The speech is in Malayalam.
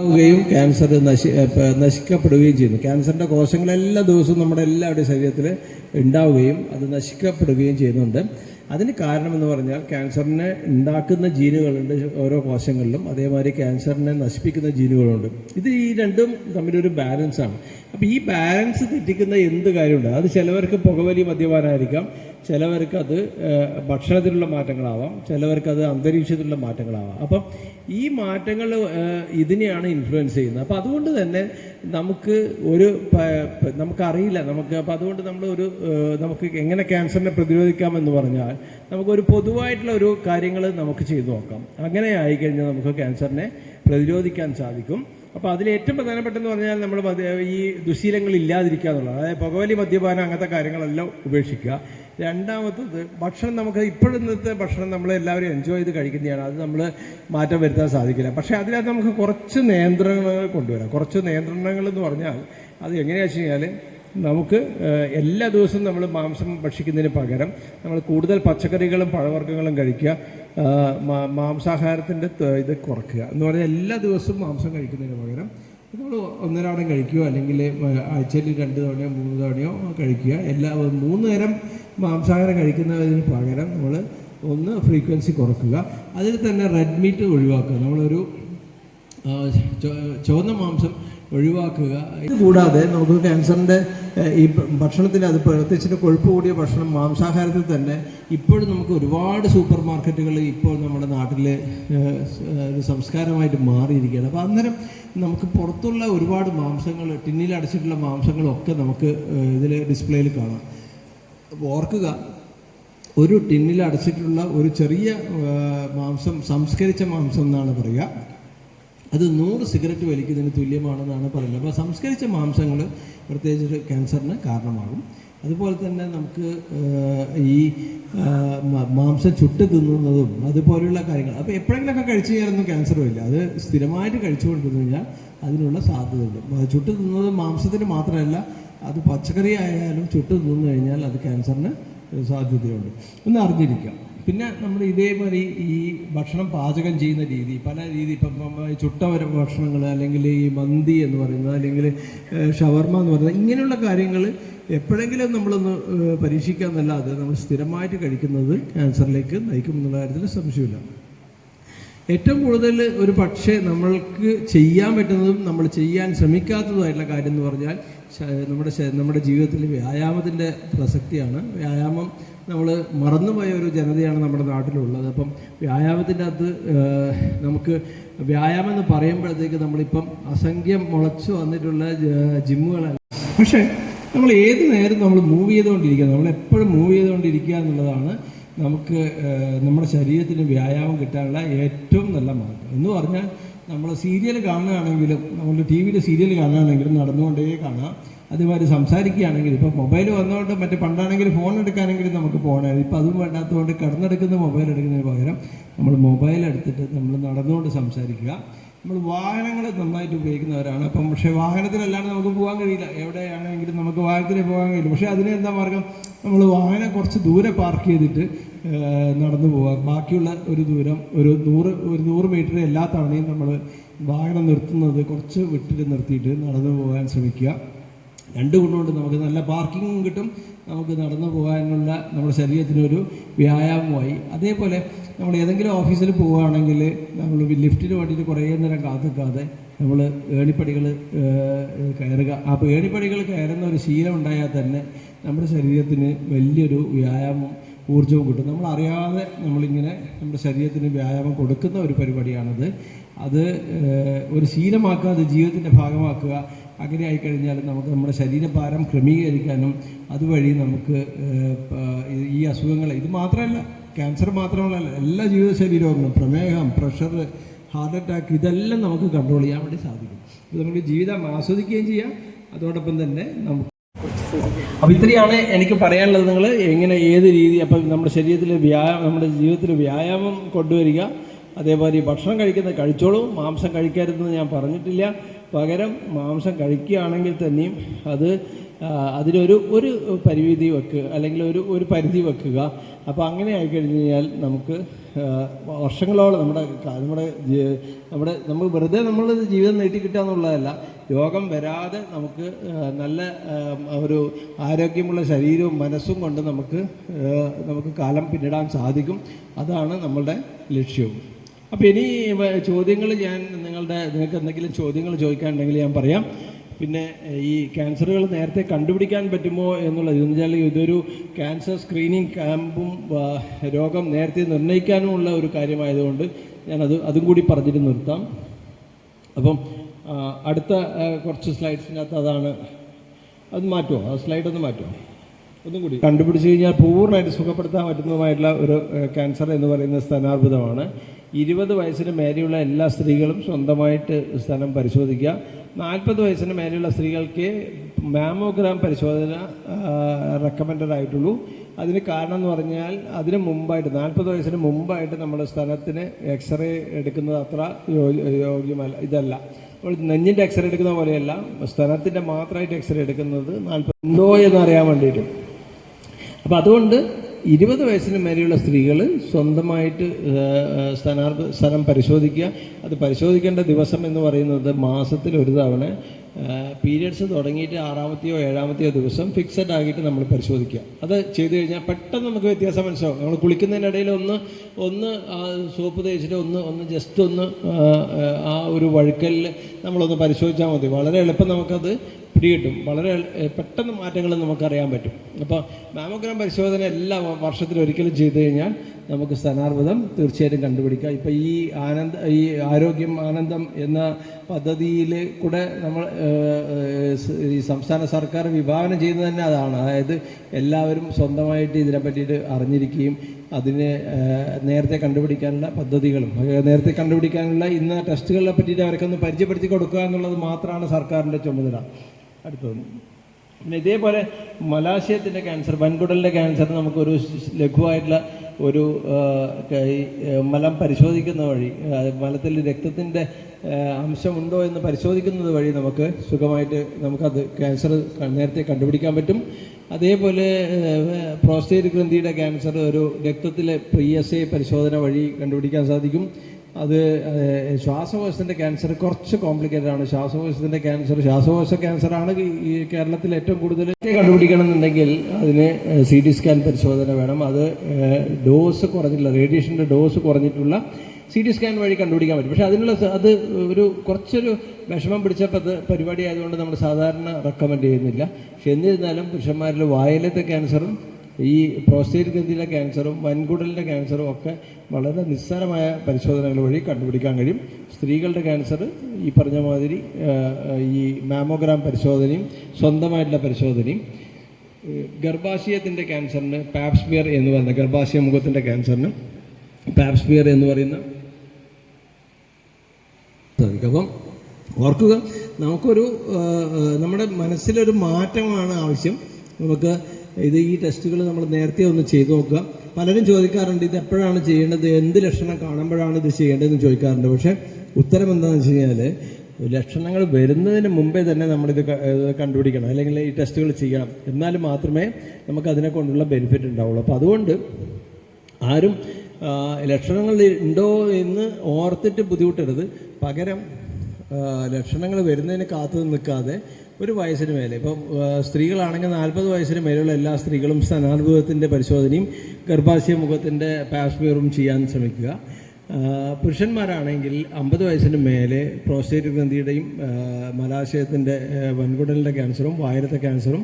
ുകയും ക്യാൻസർ നശി നശിക്കപ്പെടുകയും ചെയ്യുന്നു. ക്യാൻസറിന്റെ കോശങ്ങൾ എല്ലാ ദിവസവും നമ്മുടെ എല്ലാവരുടെയും ശരീരത്തിൽ ഉണ്ടാവുകയും അത് നശിക്കപ്പെടുകയും ചെയ്യുന്നുണ്ട്. അതിന് കാരണമെന്ന് പറഞ്ഞാൽ ക്യാൻസറിനെ ഉണ്ടാക്കുന്ന ജീനുകളുണ്ട് ഓരോ കോശങ്ങളിലും. അതേമാതിരി ക്യാൻസറിനെ നശിപ്പിക്കുന്ന ജീനുകളുണ്ട്. ഇത് ഈ രണ്ടും തമ്മിലൊരു ബാലൻസാണ് അപ്പോൾ ഈ ബാലൻസ് തെറ്റിക്കുന്ന എന്ത് കാര്യമുണ്ട്? അത് ചിലവർക്ക് പുകവലി മദ്യപാനമായിരിക്കാം ചിലവർക്ക് അത് ഏഹ്, ഭക്ഷണത്തിലുള്ള മാറ്റങ്ങളാവാം ചിലവർക്കത് അന്തരീക്ഷത്തിലുള്ള മാറ്റങ്ങളാവാം. അപ്പം ഈ മാറ്റങ്ങൾ ഇതിനെയാണ് ഇൻഫ്ലുവൻസ് ചെയ്യുന്നത്. അപ്പം അതുകൊണ്ട് തന്നെ നമുക്ക് ഒരു നമുക്കറിയില്ല നമുക്ക് അപ്പം അതുകൊണ്ട് നമ്മൾ ഒരു നമുക്ക് എങ്ങനെ ക്യാൻസറിനെ പ്രതിരോധിക്കാമെന്ന് പറഞ്ഞാൽ നമുക്കൊരു പൊതുവായിട്ടുള്ള ഒരു കാര്യങ്ങൾ നമുക്ക് ചെയ്തു നോക്കാം. അങ്ങനെ ആയിക്കഴിഞ്ഞാൽ നമുക്ക് ക്യാൻസറിനെ പ്രതിരോധിക്കാൻ സാധിക്കും. അപ്പോൾ അതിൽ ഏറ്റവും പ്രധാനപ്പെട്ടെന്ന് പറഞ്ഞാൽ നമ്മൾ ഈ ദുശീലങ്ങൾ ഇല്ലാതിരിക്കുക എന്നുള്ളത് അതായത് പുകവലി മദ്യപാനം അങ്ങനത്തെ കാര്യങ്ങളെല്ലാം ഉപേക്ഷിക്കുക. രണ്ടാമത്തത് ഭക്ഷണം നമുക്ക് ഇപ്പോഴത്തെ ഭക്ഷണം നമ്മൾ എല്ലാവരും എൻജോയ് ചെയ്ത് കഴിക്കുന്നതാണ്. അത് നമ്മൾ മാറ്റം വരുത്താൻ സാധിക്കില്ല. പക്ഷേ അതിനകത്ത് നമുക്ക് കുറച്ച് നിയന്ത്രണങ്ങൾ കൊണ്ടുവരാം. കുറച്ച് നിയന്ത്രണങ്ങൾ എന്ന് പറഞ്ഞാൽ അത് എങ്ങനെയാണെന്ന് വെച്ച് കഴിഞ്ഞാൽ നമുക്ക് എല്ലാ ദിവസവും നമ്മൾ മാംസം ഭക്ഷിക്കുന്നതിന് പകരം നമ്മൾ കൂടുതൽ പച്ചക്കറികളും പഴവർഗങ്ങളും കഴിക്കുക. മാംസാഹാരത്തിന്റെ ഇത് കുറയ്ക്കുക. എന്ന് പറഞ്ഞാൽ എല്ലാ ദിവസവും മാംസം കഴിക്കുന്നതിന് പകരം നമ്മൾ ഒന്നരാടം കഴിക്കുക അല്ലെങ്കിൽ ആഴ്ചയിൽ രണ്ട് തവണയോ മൂന്ന് തവണയോ കഴിക്കുക. എല്ലാ മൂന്ന് നേരം മാംസാഹാരം കഴിക്കുന്നതിന് പകരം നമ്മൾ ഒന്ന് ഫ്രീക്വൻസി കുറയ്ക്കുക അതിൽ തന്നെ റെഡ് മീറ്റ് ഒഴിവാക്കുക. നമ്മളൊരു ചുവന്ന മാംസം ഒഴിവാക്കുക. ഇത് കൂടാതെ നമുക്ക് ക്യാൻസറിന്റെ ഈ ഭക്ഷണത്തിൽ അത് പ്രത്യേകിച്ച് കൊഴുപ്പ് കൂടിയ ഭക്ഷണം മാംസാഹാരത്തിൽ തന്നെ ഇപ്പോഴും നമുക്ക് ഒരുപാട് സൂപ്പർ മാർക്കറ്റുകൾ ഇപ്പോൾ നമ്മുടെ നാട്ടിൽ ഒരു സംസ്കാരമായിട്ട് മാറിയിരിക്കുകയാണ്. അപ്പോൾ അന്നേരം നമുക്ക് പുറത്തുള്ള ഒരുപാട് മാംസങ്ങൾ ടിന്നിൽ അടച്ചിട്ടുള്ള മാംസങ്ങളൊക്കെ നമുക്ക് ഇതിൽ ഡിസ്പ്ലേയിൽ കാണാം. അപ്പോൾ ഓർക്കുക ഒരു ടിന്നിൽ അടച്ചിട്ടുള്ള ഒരു ചെറിയ മാംസം സംസ്കരിച്ച മാംസം എന്നാണ് പറയുക. അത് നൂറ് സിഗരറ്റ് വലിക്കുന്നതിന് തുല്യമാണെന്നാണ് പറയുന്നത്. അപ്പോൾ സംസ്കരിച്ച മാംസങ്ങൾ പ്രത്യേകിച്ച് ക്യാൻസറിന് കാരണമാകും. അതുപോലെ തന്നെ നമുക്ക് ഈ മാംസം ചുട്ട് തിന്നുന്നതും അതുപോലെയുള്ള കാര്യങ്ങൾ. അപ്പോൾ എപ്പോഴെങ്കിലുമൊക്കെ കഴിച്ചു കഴിഞ്ഞാലൊന്നും ക്യാൻസർ വരില്ല അത് സ്ഥിരമായിട്ട് കഴിച്ചുകൊണ്ടിരുന്നു കഴിഞ്ഞാൽ അതിനുള്ള സാധ്യതയുണ്ട്. ചുട്ട് തിന്നുന്നത് മാംസത്തിന് മാത്രമല്ല അത് പച്ചക്കറി ആയാലും ചുട്ട് തിന്നു കഴിഞ്ഞാൽ അത് ക്യാൻസറിന് സാധ്യതയുണ്ട്. ഒന്ന് അറിഞ്ഞിരിക്കുക പിന്നെ നമ്മൾ ഇതേമാതിരി ഈ ഭക്ഷണം പാചകം ചെയ്യുന്ന രീതി പല രീതി ഇപ്പം ചുട്ടവര ചുട്ട വര- ഭക്ഷണങ്ങൾ അല്ലെങ്കിൽ ഈ മന്തി എന്ന് പറയുന്നത് അല്ലെങ്കിൽ ഷവർമ എന്ന് പറയുന്നത് ഇങ്ങനെയുള്ള കാര്യങ്ങൾ എപ്പോഴെങ്കിലും നമ്മളൊന്ന് പരീക്ഷിക്കുക എന്നല്ലാതെ നമ്മൾ സ്ഥിരമായിട്ട് കഴിക്കുന്നത് ക്യാൻസറിലേക്ക് നയിക്കുമെന്നുള്ള കാര്യത്തിൽ സംശയമില്ല. ഏറ്റവും കൂടുതൽ ഒരു പക്ഷേ നമ്മൾക്ക് ചെയ്യാൻ പറ്റുന്നതും നമ്മൾ ചെയ്യാൻ ശ്രമിക്കാത്തതുമായിട്ടുള്ള കാര്യം എന്ന് പറഞ്ഞാൽ നമ്മുടെ നമ്മുടെ ജീവിതത്തിൽ വ്യായാമത്തിന്റെ പ്രസക്തിയാണ്. വ്യായാമം നമ്മൾ മറന്നുപോയ ഒരു ജനതയാണ് നമ്മുടെ നാട്ടിലുള്ളത്. അപ്പം വ്യായാമത്തിന്റെ അത് നമുക്ക് വ്യായാമം എന്ന് പറയുമ്പോഴത്തേക്ക് നമ്മളിപ്പം അസംഖ്യം മുളച്ചു വന്നിട്ടുള്ള ജിമ്മുകളല്ല. പക്ഷേ നമ്മൾ ഏത് നേരം നമ്മൾ മൂവ് ചെയ്തുകൊണ്ടിരിക്കുക നമ്മൾ എപ്പോഴും മൂവ് ചെയ്തുകൊണ്ടിരിക്കുക എന്നുള്ളതാണ് നമുക്ക് നമ്മുടെ ശരീരത്തിന് വ്യായാമം കിട്ടാനുള്ള ഏറ്റവും നല്ല മാർഗം. എന്ന് പറഞ്ഞാൽ നമ്മൾ സീരിയൽ കാണുകയാണെങ്കിലും നമ്മൾ ടി വിയിൽ സീരിയൽ കാണുകയാണെങ്കിലും നടന്നുകൊണ്ടേ കാണാം. അതുമാതിരി സംസാരിക്കുകയാണെങ്കിൽ ഇപ്പോൾ മൊബൈൽ വന്നുകൊണ്ട് മറ്റേ പണ്ടാണെങ്കിൽ ഫോൺ എടുക്കാനെങ്കിലും നമുക്ക് പോകണമായിരുന്നു. ഇപ്പോൾ അതും വേണ്ടാത്തതുകൊണ്ട് കിടന്നെടുക്കുന്ന മൊബൈൽ എടുക്കുന്നതിന് പകരം നമ്മൾ മൊബൈൽ എടുത്തിട്ട് നമ്മൾ നടന്നുകൊണ്ട് സംസാരിക്കുക. നമ്മൾ വാഹനങ്ങൾ നന്നായിട്ട് ഉപയോഗിക്കുന്നവരാണ്. അപ്പം പക്ഷേ വാഹനത്തിലല്ലാണ്ട് നമുക്ക് പോകാൻ കഴിയില്ല. എവിടെയാണെങ്കിലും നമുക്ക് വാഹനത്തിൽ പോകാൻ കഴിയില്ല. പക്ഷേ അതിന് എന്താ മാർഗം? നമ്മൾ വാഹനം കുറച്ച് ദൂരെ പാർക്ക് ചെയ്തിട്ട് നടന്നു പോകാം ബാക്കിയുള്ള ഒരു ദൂരം ഒരു നൂറ് ഒരു നൂറ് മീറ്റർ എല്ലാ തവണയും നമ്മൾ വാഹനം നിർത്തുന്നത് കുറച്ച് വിട്ടിട്ട് നിർത്തിയിട്ട് നടന്നു പോകാൻ ശ്രമിക്കുക. രണ്ട് ഗുണമുണ്ട് നമുക്ക്. നല്ല പാർക്കിങ്ങും കിട്ടും. നമുക്ക് നടന്നു പോകാനുള്ള നമ്മുടെ ശരീരത്തിനൊരു വ്യായാമമായി. അതേപോലെ നമ്മൾ ഏതെങ്കിലും ഓഫീസിൽ പോവുകയാണെങ്കിൽ നമ്മൾ ലിഫ്റ്റിന് വേണ്ടിയിട്ട് കുറേ നേരം കാത്തിക്കാതെ നമ്മൾ ഏണിപ്പടികൾ കയറുക. അപ്പോൾ ഏണിപ്പടികൾ കയറുന്ന ഒരു ശീലം ഉണ്ടായാൽ തന്നെ നമ്മുടെ ശരീരത്തിന് വലിയൊരു വ്യായാമം ഊർജവും കിട്ടും. നമ്മൾ അറിയാതെ നമ്മളിങ്ങനെ നമ്മുടെ ശരീരത്തിന് വ്യായാമം കൊടുക്കുന്ന ഒരു പരിപാടിയാണത്. അത് ഒരു ശീലമാക്കുക അത് ജീവിതത്തിന്റെ ഭാഗമാക്കുക അങ്ങനെ ആയിക്കഴിഞ്ഞാൽ നമുക്ക് നമ്മുടെ ശരീരഭാരം ക്രമീകരിക്കാനും അതുവഴി നമുക്ക് ഈ അസുഖങ്ങൾ ഇത് മാത്രമല്ല ക്യാൻസർ മാത്രമല്ല എല്ലാ ജീവിതശൈലി രോഗങ്ങളും പ്രമേഹം പ്രഷർ ഹാർട്ട് അറ്റാക്ക് ഇതെല്ലാം നമുക്ക് കൺട്രോൾ ചെയ്യാൻ വേണ്ടി സാധിക്കും. ഇത് നമുക്ക് ജീവിതം ആസ്വദിക്കുകയും ചെയ്യാം. അതോടൊപ്പം തന്നെ നമുക്ക് അപ്പോൾ ഇത്രയാണ് എനിക്ക് പറയാനുള്ളത് നിങ്ങൾ എങ്ങനെ ഏത് രീതി അപ്പം നമ്മുടെ ശരീരത്തിൽ വ്യായാമം നമ്മുടെ ജീവിതത്തിൽ വ്യായാമം കൊണ്ടുവരിക അതേപോലെ ഭക്ഷണം കഴിക്കുന്നത് കഴിച്ചോളൂ. മാംസം കഴിക്കരുതെന്ന് ഞാൻ പറഞ്ഞിട്ടില്ല. പകരം മാംസം കഴിക്കുകയാണെങ്കിൽ തന്നെയും അത് അതിലൊരു ഒരു പരിമിതി വെക്കുക അല്ലെങ്കിൽ ഒരു ഒരു പരിധി വെക്കുക. അപ്പോൾ അങ്ങനെ ആയിക്കഴിഞ്ഞ് കഴിഞ്ഞാൽ നമുക്ക് വർഷങ്ങളോളം നമ്മുടെ നമ്മുടെ നമ്മുടെ നമ്മൾ വെറുതെ നമ്മൾ ജീവിതം നീട്ടിക്കിട്ടുക എന്നുള്ളതല്ല. രോഗം വരാതെ നമുക്ക് നല്ല ഒരു ആരോഗ്യമുള്ള ശരീരവും മനസ്സും കൊണ്ട് നമുക്ക് നമുക്ക് കാലം പിന്നിടാൻ സാധിക്കും. അതാണ് നമ്മളുടെ ലക്ഷ്യവും അപ്പോൾ ഇനി ചോദ്യങ്ങൾ ഞാൻ നിങ്ങളുടെ നിങ്ങൾക്ക് എന്തെങ്കിലും ചോദ്യങ്ങൾ ചോദിക്കാനുണ്ടെങ്കിൽ ഞാൻ പറയാം. പിന്നെ ഈ ക്യാൻസറുകൾ നേരത്തെ കണ്ടുപിടിക്കാൻ പറ്റുമോ എന്നുള്ളത്. എന്ന് വെച്ചാൽ ഇതൊരു ക്യാൻസർ സ്ക്രീനിങ് ക്യാമ്പും രോഗം നേരത്തെ നിർണയിക്കാനുമുള്ള ഒരു കാര്യമായതുകൊണ്ട് ഞാനത് അതും കൂടി പറഞ്ഞിട്ട് നിർത്താം. അപ്പം അടുത്ത കുറച്ച് സ്ലൈഡ്സിനകത്ത് അതാണ്. അത് മാറ്റുമോ ആ സ്ലൈഡ് ഒന്ന് മാറ്റുമോ ഒന്നും കൂടി. കണ്ടുപിടിച്ച് കഴിഞ്ഞാൽ പൂർണമായിട്ട് സുഖപ്പെടുത്താൻ പറ്റുന്നതുമായിട്ടുള്ള ഒരു ക്യാൻസർ എന്ന് പറയുന്ന സ്തനാർബുദമാണ്. ഇരുപത് വയസ്സിന് മേലെയുള്ള എല്ലാ സ്ത്രീകളും സ്വന്തമായിട്ട് സ്ഥലം പരിശോധിക്കുക. നാൽപ്പത് വയസ്സിന് മേലെയുള്ള സ്ത്രീകൾക്ക് മാമോഗ്രാം പരിശോധന റെക്കമെൻഡഡ് ആയിട്ടുള്ളൂ. അതിന് കാരണം എന്ന് പറഞ്ഞാൽ അതിന് മുമ്പായിട്ട് നാൽപ്പത് വയസ്സിന് മുമ്പായിട്ട് നമ്മൾ സ്ഥലത്തിന് എക്സ്റേ എടുക്കുന്നത് അത്ര യോഗ്യമല്ല ഇതല്ല. അപ്പോൾ നെഞ്ഞിന്റെ എക്സ്റേ എടുക്കുന്ന പോലെയല്ല സ്ഥലത്തിന്റെ മാത്രമായിട്ട് എക്സ്റേ എടുക്കുന്നത് നാൽപ്പത് ഉണ്ടോ എന്നറിയാൻ വേണ്ടിയിട്ട്. അപ്പോൾ അതുകൊണ്ട് ഇരുപത് വയസ്സിന് മേലെയുള്ള സ്ത്രീകൾ സ്വന്തമായിട്ട് സ്ഥാനാർത്ഥ സ്ഥലം പരിശോധിക്കുക. അത് പരിശോധിക്കേണ്ട ദിവസം എന്ന് പറയുന്നത് മാസത്തിൽ ഒരു തവണ പീരിയഡ്സ് തുടങ്ങിയിട്ട് ആറാമത്തെയോ ഏഴാമത്തെയോ ദിവസം ഫിക്സഡ് ആക്കിയിട്ട് നമ്മൾ പരിശോധിക്കുക. അത് ചെയ്തു കഴിഞ്ഞാൽ പെട്ടെന്ന് നമുക്ക് വ്യത്യാസം മനസ്സിലാവും. നമ്മൾ കുളിക്കുന്നതിനിടയിൽ ഒന്ന് ഒന്ന് സോപ്പ് തേച്ചിട്ട് ഒന്ന് ഒന്ന് ജസ്റ്റ് ഒന്ന് ആ ഒരു വഴുക്കലിൽ നമ്മളൊന്ന് പരിശോധിച്ചാൽ മതി. വളരെ എളുപ്പം നമുക്കത് പിടികിട്ടും. വളരെ പെട്ടെന്ന് മാറ്റങ്ങൾ നമുക്കറിയാൻ പറ്റും. അപ്പോൾ മാമോഗ്രാം പരിശോധന എല്ലാ വർഷത്തിലും ഒരിക്കലും ചെയ്തു കഴിഞ്ഞാൽ നമുക്ക് സ്ഥാനാർബുദം തീർച്ചയായിട്ടും കണ്ടുപിടിക്കാം. ഇപ്പോൾ ഈ ആനന്ദ ഈ ആരോഗ്യം ആനന്ദം എന്ന പദ്ധതിയിൽ കൂടെ നമ്മൾ ഈ സംസ്ഥാന സർക്കാർ വിഭാവനം ചെയ്യുന്നത് തന്നെ അതാണ്. അതായത് എല്ലാവരും സ്വന്തമായിട്ട് ഇതിനെ പറ്റിയിട്ട് അറിഞ്ഞിരിക്കുകയും അതിനെ നേരത്തെ കണ്ടുപിടിക്കാനുള്ള പദ്ധതികളും നേരത്തെ കണ്ടുപിടിക്കാനുള്ള ഇന്ന് ടെസ്റ്റുകളെ പറ്റിയിട്ട് അവർക്കൊന്ന് പരിചയപ്പെടുത്തി കൊടുക്കുക എന്നുള്ളത് മാത്രമാണ് സർക്കാരിന്റെ ചുമതല. അടുത്തത്. പിന്നെ ഇതേപോലെ മലാശയത്തിന്റെ ക്യാൻസർ വൻകുടലിന്റെ ക്യാൻസർ നമുക്കൊരു ലഘുവായിട്ടുള്ള ഒരു മലം പരിശോധിക്കുന്ന വഴി മലത്തിൽ രക്തത്തിന്റെ അംശമുണ്ടോ എന്ന് പരിശോധിക്കുന്നത് വഴി നമുക്ക് സുഖമായിട്ട് നമുക്കത് ക്യാൻസർ നേരത്തെ കണ്ടുപിടിക്കാൻ പറ്റും. അതേപോലെ പ്രോസ്റ്റേറ്റ് ഗ്രന്ഥിയുടെ ക്യാൻസർ ഒരു രക്തത്തിലെ പി എസ് എ പരിശോധന വഴി കണ്ടുപിടിക്കാൻ സാധിക്കും. അത് ശ്വാസകോശത്തിന്റെ ക്യാൻസർ കുറച്ച് കോംപ്ലിക്കേറ്റഡ് ആണ്. ശ്വാസകോശത്തിന്റെ ക്യാൻസർ ശ്വാസകോശ ക്യാൻസറാണ് ഈ- കേരളത്തിൽ ഏറ്റവും കൂടുതൽ കണ്ടുപിടിക്കണം എന്നുണ്ടെങ്കിൽ അതിന് സി ടി സ്കാൻ പരിശോധന വേണം. അത് ഡോസ് കുറഞ്ഞിട്ടുള്ള റേഡിയേഷന്റെ ഡോസ് കുറഞ്ഞിട്ടുള്ള സി ടി സ്കാൻ വഴി കണ്ടുപിടിക്കാൻ പറ്റും. പക്ഷേ അതിനുള്ള അത് ഒരു കുറച്ചൊരു വിഷമം അത് പരിപാടി ആയതുകൊണ്ട് നമ്മൾ സാധാരണ റെക്കമെൻഡ് ചെയ്യുന്നില്ല. പക്ഷെ എന്നിരുന്നാലും പുരുഷന്മാരിൽ വായലത്തെ ക്യാൻസറും ഈ പ്രോസ്റ്റേറ്റ് ഗ്രന്ഥിയിലെ ക്യാൻസറും വൻകുടലിന്റെ ക്യാൻസറും ഒക്കെ വളരെ നിസ്സാരമായ പരിശോധനകൾ വഴി കണ്ടുപിടിക്കാൻ കഴിയും. സ്ത്രീകളുടെ ക്യാൻസർ ഈ പറഞ്ഞ മാതിരി ഈ മാമോഗ്രാം പരിശോധനയും സ്വന്തമായിട്ടുള്ള പരിശോധനയും. ഗർഭാശയത്തിന്റെ ക്യാൻസറിന് പാപ്സ്മിയർ എന്ന് പറയുന്ന ഗർഭാശയ മുഖത്തിന്റെ ക്യാൻസറിന് പാപ്സ്മിയർ എന്ന് പറയുന്ന അപ്പം ഓർക്കുക നമുക്കൊരു നമ്മുടെ മനസ്സിലൊരു മാറ്റമാണ് ആവശ്യം. നമുക്ക് ഇത് ഈ ടെസ്റ്റുകൾ നമ്മൾ നേരത്തെ ഒന്ന് ചെയ്തു നോക്കുക. പലരും ചോദിക്കാറുണ്ട് ഇത് എപ്പോഴാണ് ചെയ്യേണ്ടത്? എന്ത് ലക്ഷണം കാണുമ്പോഴാണ് ഇത് ചെയ്യേണ്ടതെന്ന് ചോദിക്കാറുണ്ട്. പക്ഷേ ഉത്തരം എന്താണെന്ന് വെച്ച് കഴിഞ്ഞാൽ ലക്ഷണങ്ങൾ വരുന്നതിന് മുമ്പേ തന്നെ നമ്മളിത് കണ്ടുപിടിക്കണം. അല്ലെങ്കിൽ ഈ ടെസ്റ്റുകൾ ചെയ്യണം. എന്നാൽ മാത്രമേ നമുക്ക് അതിനെ കൊണ്ടുള്ള ബെനിഫിറ്റ് ഉണ്ടാവുള്ളൂ. അപ്പോൾ അതുകൊണ്ട് ആരും ലക്ഷണങ്ങൾ ഉണ്ടോ എന്ന് ഓർത്തിട്ട് ബുദ്ധിമുട്ടരുത്. പകരം ലക്ഷണങ്ങൾ വരുന്നതിന് കാത്തു നിൽക്കാതെ ഒരു വയസ്സിന് മേലെ. ഇപ്പം സ്ത്രീകളാണെങ്കിൽ നാൽപ്പത് വയസ്സിന് മേലെയുള്ള എല്ലാ സ്ത്രീകളും സ്ഥാനാർബുദത്തിന്റെ പരിശോധനയും ഗർഭാശയ മുഖത്തിന്റെ പാസ്പിയറും ചെയ്യാൻ ശ്രമിക്കുക. പുരുഷന്മാരാണെങ്കിൽ അമ്പത് വയസ്സിന് മേലെ പ്രോസ്റ്റേറ്റ് ഗ്രന്ഥിയുടെയും മലാശയത്തിന്റെ വൻകുടലിന്റെ ക്യാൻസറും വായരത്തെ ക്യാൻസറും